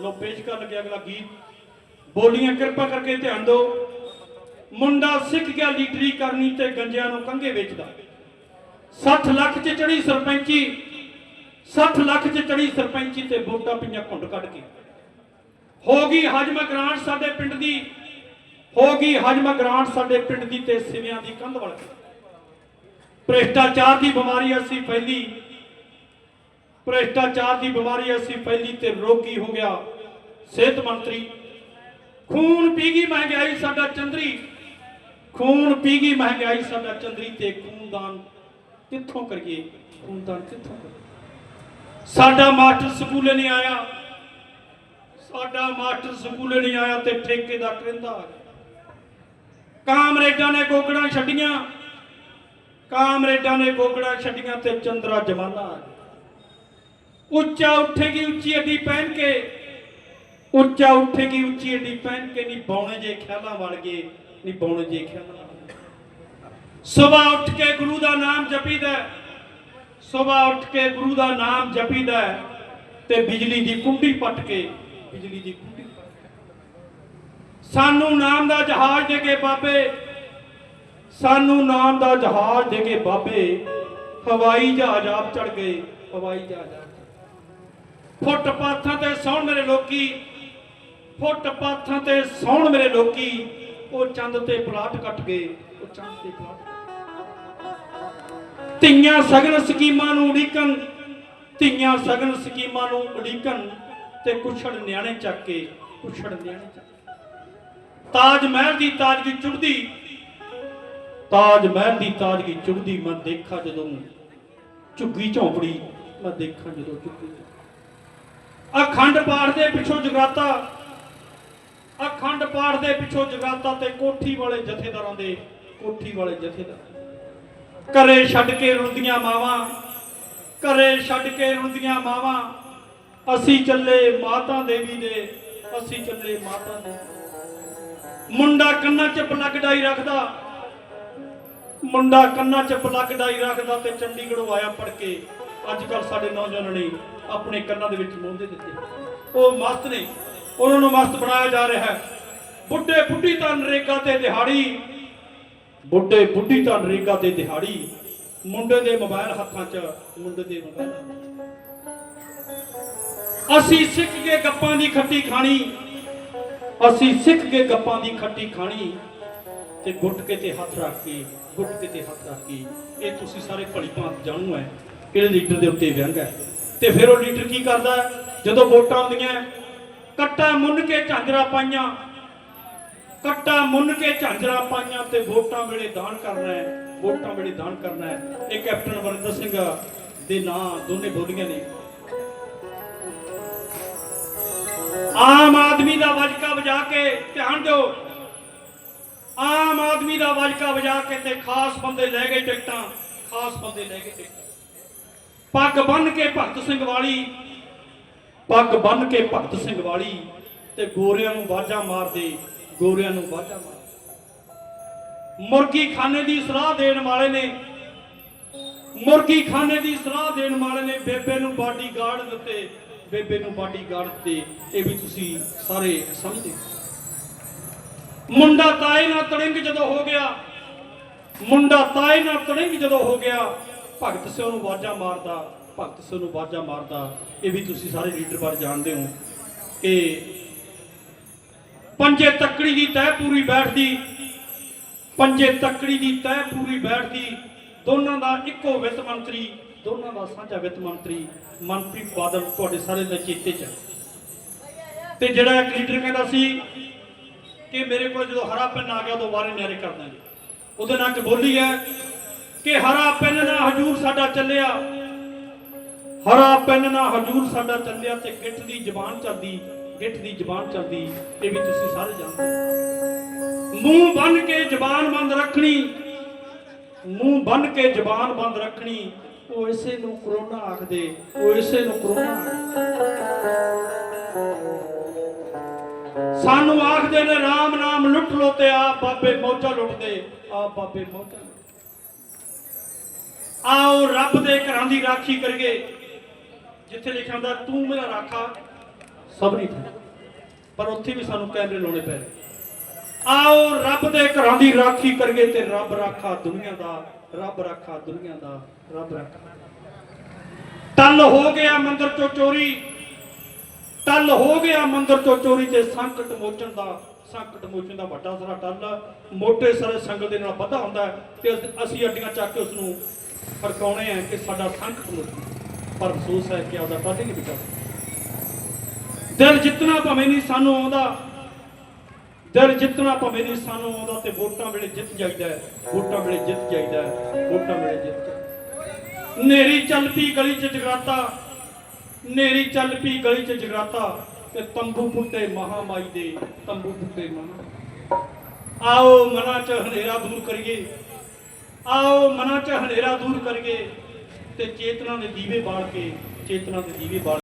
ਲੋ, ਪੇਸ਼ ਕਰਨ ਲੱਗਿਆ ਅਗਲਾ ਗੀਤ। ਬੋਲੀਆਂ, ਕਿਰਪਾ ਕਰਕੇ ਧਿਆਨ ਦਿਓ। ਮੁੰਡਾ ਸਿੱਖ ਗਿਆ ਲੀਡਰੀ ਕਰਨੀ ਤੇ ਗੰਜਿਆਂ ਨੂੰ ਕੰਘੇ ਵੇਚਦਾ। 60 ਲੱਖ ਚ ਚੜੀ ਸਰਪੰਚੀ 60 ਲੱਖ ਚ ਚੜੀ ਸਰਪੰਚੀ ਤੇ ਵੋਟਾਂ ਪਈਆਂ ਘੁੰਡ ਕੱਢ ਕੇ। ਹੋ ਗਈ ਹਜਮ ਗ੍ਰਾਂਟ ਸਾਡੇ ਪਿੰਡ ਦੀ, ਹੋ ਗਈ ਹਜਮ ਗ੍ਰਾਂਟ ਸਾਡੇ ਪਿੰਡ ਦੀ ਤੇ ਸਿਵਿਆਂ ਦੀ ਕੰਧ ਵੜ ਭ੍ਰਿਸ਼ਟਾਚਾਰ ਦੀ ਬਿਮਾਰੀ ਅਸੀਂ ਫੈਲੀ। ਭ੍ਰਿਸ਼ਟਾਚਾਰ ਦੀ ਬਿਮਾਰੀ ਅਸੀਂ ਫੈਲੀ ਤੇ ਰੋਗੀ ਹੋ ਗਿਆ। ਸਿਹਤ ਮੰਤਰੀ, ਖੂਨ ਪੀ ਗਈ ਮਹਿੰਗਾਈ ਸਾਡਾ ਚੰਦਰੀ। ਖੂਨ ਪੀ ਗਈ ਮਹਿੰਗਾਈ ਸਾਡਾ ਚੰਦਰੀ ਤੇ ਖੂਨਦਾਨ ਕਿੱਥੋਂ ਕਰੀਏ? ਖੂਨਦਾਨ ਕਿੱਥੋਂ ਕਰੀਏ? ਸਾਡਾ ਮਾਸਟਰ ਸਕੂਲੇ ਨਹੀਂ ਆਇਆ। ਸਾਡਾ ਮਾਸਟਰ ਸਕੂਲੇ ਨਹੀਂ ਆਇਆ ਤੇ ਠੇਕੇ ਦਾ ਕਰਿੰਦਾ ਆ ਗਿਆ ਕਾਮਰੇਡਾਂ ਨੇ ਗੋਗੜਾਂ ਛੱਡੀਆਂ। ਕਾਮਰੇਡਾਂ ਨੇ ਗੋਗੜਾਂ ਛੱਡੀਆਂ ਤੇ ਚੰਦਰਾ ਜਮਾਨਾ ਆ ਗਿਆ। ਉੱਚਾ ਉੱਠੇਗੀ ਉੱਚੀ ਅੱਡੀ ਪਹਿਨ ਕੇ। ਉੱਚਾ ਉੱਠੇਗੀ ਉੱਚੀ ਅੱਡੀ ਪਹਿਨ ਕੇ ਨਹੀਂ ਬੌਣੇ ਜੇ ਖਿਆਲਾਂ ਵੜ ਗਏ ਨਹੀਂ ਬੌਣੇ ਜੇ ਖਿਆਲਾਂ ਸਵੇਰ ਉੱਠ ਕੇ ਗੁਰੂ ਦਾ ਨਾਮ ਜਪੀਦਾ ਸਵੇਰ ਉੱਠ ਕੇ ਗੁਰੂ ਦਾ ਨਾਮ ਜਪੀਦਾ ਤੇ ਬਿਜਲੀ ਦੀ ਕੁੰਡੀ ਪੱਟ ਕੇ, ਬਿਜਲੀ ਦੀ ਕੁੰਡੀ ਸਾਨੂੰ ਨਾਮ ਦਾ ਜਹਾਜ਼ ਦੇ ਕੇ ਬਾਬੇ, ਸਾਨੂੰ ਨਾਮ ਦਾ ਜਹਾਜ਼ ਦੇ ਕੇ ਬਾਬੇ, ਹਵਾਈ ਜਹਾਜ਼ ਆਪ ਚੜ ਗਏ, ਹਵਾਈ ਜਹਾਜ਼ ਫੁੱਟਪਾਥਾਂ ਤੇ ਸੌਣ ਮੇਰੇ ਲੋਕੀ, ਫੁੱਟਪਾਥਾਂ ਤੇ ਸੌਣ ਮੇਰੇ ਲੋਕੀ, ਉਹ ਚੰਦ ਤੇ ਪਲਾਟ ਕੱਟ ਗਏ, ਉਹ ਚੰਦ ਤੇ ਪਲਾਟ ਧੀਆਂ ਸਗਨ ਸਕੀਮਾਂ ਨੂੰ ਉਡੀਕਣ, ਧੀਆਂ ਸਗਨ ਸਕੀਮਾਂ ਨੂੰ ਉਡੀਕਣ ਤੇ ਕੁਛੜ ਨਿਆਣੇ ਚੱਕ ਕੇ, ਕੁਛੜ ਨਿਆਣੇ ਚੱਕ ਤਾਜ ਮਹਿਲ ਦੀ ਤਾਜਗੀ ਚੁੜਦੀ ਤਾਜ ਮਹਿਲ ਦੀ ਤਾਜਗੀ ਚੁੜਦੀ ਮੈਂ ਦੇਖਾ ਜਦੋਂ ਝੁੱਗੀ ਝੌਂਪੜੀ, ਮੈਂ ਦੇਖਾਂ ਜਦੋਂ ਝੁੱਗੀ ਅਖੰਡ ਪਾਠ ਦੇ ਪਿੱਛੋਂ ਜਗਰਾਤਾ, ਅਖੰਡ ਪਾਠ ਦੇ ਪਿੱਛੋਂ ਜਗਰਾਤਾ ਤੇ ਕੋਠੀ ਵਾਲੇ ਜਥੇਦਾਰਾਂ ਦੇ ਕੋਠੀ ਵਾਲੇ ਜਥੇਦਾਰ। ਘਰੇ ਛੱਡ ਕੇ ਰੁੰਦੀਆਂ ਮਾਵਾਂ, ਘਰੇ ਛੱਡ ਕੇ ਰੁੰਦੀਆਂ ਮਾਵਾਂ, ਅਸੀਂ ਚੱਲੇ ਮਾਤਾ ਦੇਵੀ ਦੇ, ਅਸੀਂ ਚੱਲੇ ਮਾਤਾ ਦੇ। ਮੁੰਡਾ ਕੰਨਾਂ 'ਚ ਪਲੱਗ ਡਾਈ ਰੱਖਦਾ, ਮੁੰਡਾ ਕੰਨਾਂ 'ਚ ਪਲੱਗ ਡਾਈ ਰੱਖਦਾ ਤੇ ਚੰਡੀਗੜ੍ਹੋਂ ਆਇਆ ਪੜ ਕੇ। ਅੱਜ ਕੱਲ ਸਾਡੇ ਨੌਜਵਾਨਾਂ ਨੇ ਆਪਣੇ ਕੰਨਾਂ ਦੇ ਵਿੱਚ ਮੋਹਦੇ ਦਿੱਤੇ। ਉਹ ਮਸਤ ਨੇ। ਉਹਨਾਂ ਨੂੰ ਮਸਤ ਬਣਾਇਆ ਜਾ ਰਿਹਾ ਹੈ। ਬੁੱਢੇ ਬੁੱਢੀ ਤਾਂ ਨਰੇਗਾ ਤੇ ਦਿਹਾੜੀ। ਬੁੱਢੇ ਬੁੱਢੀ ਤਾਂ ਨਰੇਗਾ ਤੇ ਦਿਹਾੜੀ। ਮੁੰਡੇ ਦੇ ਮੋਬਾਈਲ ਹੱਥਾਂ 'ਚ, ਮੁੰਡੇ ਦੇ ਮੋਬਾਈਲ। ਅਸੀਂ ਸਿੱਖ ਕੇ ਗੱਪਾਂ ਦੀ ਖੱਟੀ ਖਾਣੀ। ਅਸੀਂ ਸਿੱਖ ਕੇ ਗੱਪਾਂ ਦੀ ਖੱਟੀ ਖਾਣੀ। ਤੇ ਗੁੱਟ ਕੇ ਤੇ ਹੱਥ ਰੱਖ ਕੇ, ਗੁੱਟ ਕੇ ਤੇ ਹੱਥ ਰੱਖ ਕੇ, ਇਹ ਤੁਸੀਂ ਸਾਰੇ ਭਲੀ ਭਾਂਤ ਜਾਣੂ ਹੈ। ਕਿਹੜੇ ਲੀਡਰ ਦੇ ਉੱਤੇ ਵਿਅੰਗ ਹੈ? ਤੇ ਫਿਰ ਉਹ ਲੀਡਰ ਕੀ ਕਰਦਾ ਜਦੋਂ ਵੋਟਾਂ ਆਉਂਦੀਆਂ ਕੱਟਾ ਮੁੰਨ ਕੇ ਝਾਂਜਰਾ ਪਾਈਆਂ। ਕੱਟਾ ਮੁੰਨ ਕੇ ਝਾਂਜਰਾ ਪਾਈਆਂ ਤੇ ਵੋਟਾਂ ਵੇਲੇ ਦਾਨ ਕਰਨਾ ਹੈ, ਵੋਟਾਂ ਵੇਲੇ ਦਾਨ ਕਰਨਾ ਹੈ। ਇਹ ਕੈਪਟਨ ਵਰਿੰਦਰ ਸਿੰਘ ਦੇ ਨਾਂ ਦੋਨੇ ਬੋਲੀਆਂ ਨੇ। ਆਮ ਆਦਮੀ ਦਾ ਵਜਕਾ ਵਜਾ ਕੇ ਧਿਆਨ ਦਿਓ। ਆਮ ਆਦਮੀ ਦਾ ਵਜਕਾ ਵਜਾ ਕੇ ਤੇ ਖਾਸ ਬੰਦੇ ਲੈ ਗਏ ਟਿਕਟਾਂ, ਖਾਸ ਬੰਦੇ ਲੈ ਗਏ ਟਿਕਟਾਂ। ਪੱਗ ਬੰਨ ਕੇ ਭਗਤ ਸਿੰਘ ਵਾਲੀ, ਪੱਗ ਬੰਨ ਕੇ ਭਗਤ ਸਿੰਘ ਵਾਲੀ ਤੇ ਗੋਰਿਆਂ ਨੂੰ ਬਾਜਾਂ ਮਾਰਦੇ, ਗੋਰਿਆਂ ਨੂੰ ਬਾਜਾਂ ਮਾਰ ਮੁਰਗੀ ਖਾਨੇ ਦੀ ਸਲਾਹ ਦੇਣ ਵਾਲੇ ਨੇ ਮੁਰਗੀ ਖਾਨੇ ਦੀ ਸਲਾਹ ਦੇਣ ਵਾਲੇ ਨੇ ਬੇਬੇ ਨੂੰ ਬਾਡੀਗਾਰਡ ਦਿੱਤੇ, ਬੇਬੇ ਨੂੰ ਬਾਡੀਗਾਰਡ ਦਿੱਤੇ, ਇਹ ਵੀ ਤੁਸੀਂ ਸਾਰੇ ਸਮਝਦੇ ਮੁੰਡਾ ਤਾਏ ਨਾਲ ਤੜਿੰਗ ਜਦੋਂ ਹੋ ਗਿਆ, ਮੁੰਡਾ ਤਾਏ ਨਾਲ ਤੜਿੰਗ ਜਦੋਂ ਹੋ ਗਿਆ ਭਗਤ ਸਿੰਘ ਨੂੰ ਵਾਜਾ ਮਾਰਦਾ, ਭਗਤ ਸਿੰਘ ਨੂੰ ਵਾਜਾ ਮਾਰਦਾ, ਇਹ ਵੀ ਤੁਸੀਂ ਸਾਰੇ ਲੀਡਰ ਬਾਰੇ ਜਾਣਦੇ ਹੋ ਕਿ ਪੰਜੇ ਤੱਕੜੀ ਦੀ ਤਹਿ ਪੂਰੀ ਬੈਠਦੀ, ਪੰਜੇ ਤੱਕੜੀ ਦੀ ਤਹਿ ਪੂਰੀ ਬੈਠਦੀ, ਦੋਨਾਂ ਦਾ ਇੱਕੋ ਵਿੱਤ ਮੰਤਰੀ, ਦੋਨਾਂ ਦਾ ਸਾਂਝਾ ਵਿੱਤ ਮੰਤਰੀ ਮਨਪ੍ਰੀਤ ਬਾਦਲ ਤੁਹਾਡੇ ਸਾਰੇ ਦੇ ਚੇਤੇ ਚ ਹੈ। ਤੇ ਜਿਹੜਾ ਇੱਕ ਲੀਡਰ ਕਹਿੰਦਾ ਸੀ ਕਿ ਮੇਰੇ ਕੋਲ ਜਦੋਂ ਹਰਾ ਪੈਨ ਆ ਗਿਆ, ਉਦੋਂ ਵਾਰੇ ਨਿਆਰੇ ਕਰ ਦਾਂਗੇ ਉਹਦੇ ਨਾਲ ਇੱਕ ਬੋਲੀ ਹੈ ਕਿ ਹਰਾ ਪੈਨ ਨਾਲ ਹਜੂਰ ਸਾਡਾ ਚੱਲਿਆ। ਹਰਾ ਪੈਨ ਨਾਲ ਹਜੂਰ ਸਾਡਾ ਚੱਲਿਆ ਤੇ ਗਿੱਠ ਦੀ ਜ਼ਬਾਨ ਚੱਲਦੀ ਗਿੱਠ ਦੀ ਜ਼ਬਾਨ ਚੱਲਦੀ ਇਹ ਵੀ ਤੁਸੀਂ ਸਾਰੇ ਜਾਣਦੇ ਮੂੰਹ ਬੰਨ ਕੇ ਜ਼ਬਾਨ ਬੰਦ ਰੱਖਣੀ, ਮੂੰਹ ਬੰਨ ਕੇ ਜ਼ਬਾਨ ਬੰਦ ਰੱਖਣੀ, ਉਹ ਇਸੇ ਨੂੰ ਕਰੋਨਾ ਆਖਦੇ, ਉਹ ਇਸੇ ਨੂੰ ਕਰੋਨਾ ਸਾਨੂੰ ਆਖਦੇ ਨੇ RAM ਨਾਮ ਲੁੱਟ ਲੋ ਤੇ ਆ ਬਾਬੇ ਮੋਚਾ ਲੁੱਟਦੇ ਆ ਬਾਬੇ ਮੋਚਾ ਲੁੱਟਦੇ। ਆਓ ਰੱਬ ਦੇ ਘਰਾਂ ਦੀ ਰਾਖੀ ਕਰੀਏ। ਜਿੱਥੇ ਲਿਖਿਆ ਹੁੰਦਾ, ਤੂੰ ਮੇਰਾ ਰਾਖਾ। ਸਭਨੀ ਥਾਂ ਪਰ ਉੱਥੇ ਵੀ ਸਾਨੂੰ ਕੈਮਰੇ ਲਾਉਣੇ ਪੈ ਰਹੇ ਆਓ ਰੱਬ ਦੇ ਘਰਾਂ ਦੀ ਰਾਖੀ ਕਰੀਏ ਤੇ ਰੱਬ ਰਾਖਾ ਦੁਨੀਆ ਦਾ, ਰੱਬ ਰਾਖਾ ਦੁਨੀਆ ਦਾ, ਰੱਬ ਰਾਖਾ। ਟੱਲ ਹੋ ਗਿਆ ਮੰਦਰ ਚੋਂ ਚੋਰੀ। ਟੱਲ ਹੋ ਗਿਆ ਮੰਦਰ ਤੋਂ ਚੋਰੀ ਤੇ ਸੰਕਟ ਮੋਚਣ ਦਾ, ਸੰਕਟ ਮੋਚਣ ਦਾ ਵੱਡਾ ਸਾਰਾ ਟੱਲ ਮੋਟੇ ਸਾਰੇ ਸੰਗਲ ਦੇ ਨਾਲ ਬੱਧਾ ਹੁੰਦਾ ਤੇ ਅਸੀਂ ਅੱਡੀਆਂ ਚੱਕ ਕੇ ਉਸ ਨੂੰ ਫੜਕਾਉਣੇ ਆ ਕਿ ਸਾਡਾ ਸੰਕਟ ਮੋਚੇ ਪਰ ਅਫਸੋਸ ਹੈ ਕਿ ਆਪਦਾ ਟੱਲ ਨਹੀਂ ਬਚਾ। ਦਿਲ ਜਿੱਤਣਾ ਭਾਵੇਂ ਨਹੀਂ ਸਾਨੂੰ ਆਉਂਦਾ। ਦਿਲ ਜਿੱਤਣਾ ਭਾਵੇਂ ਨਹੀਂ ਸਾਨੂੰ ਆਉਂਦਾ ਤੇ ਵੋਟਾਂ ਵੇਲੇ ਜਿੱਤ ਜਾਈਦਾ ਹੈ। ਵੋਟਾਂ ਵੇਲੇ ਜਿੱਤ ਜਾਈਦਾ ਹੈ। ਵੋਟਾਂ ਵੇਲੇ ਜਿੱਤ ਨੇਰੀ ਚੱਲ ਪਈ ਗਲੀ 'ਚ ਜਗਰਾਤਾ। ਨੇਰੀ ਚੱਲ ਪਈ ਗਲੀ 'ਚ ਜਗਰਾਤਾ ਤੇ ਤੰਬੂ ਫੁੱਟੇ ਮਹਾਮਾਈ ਦੇ। ਤੰਬੂ ਫੁੱਟੇ ਮਹਾ ਆਓ ਮਨਾਂ 'ਚ ਹਨੇਰਾ ਦੂਰ ਕਰੀਏ। ਆਓ ਮਨਾਂ 'ਚ ਹਨੇਰਾ ਦੂਰ ਕਰਕੇ ਤੇ ਚੇਤਨਾ ਦੇ ਦੀਵੇ ਬਾਲ ਕੇ, ਚੇਤਨਾ ਦੇ ਦੀਵੇ ਬਾਲ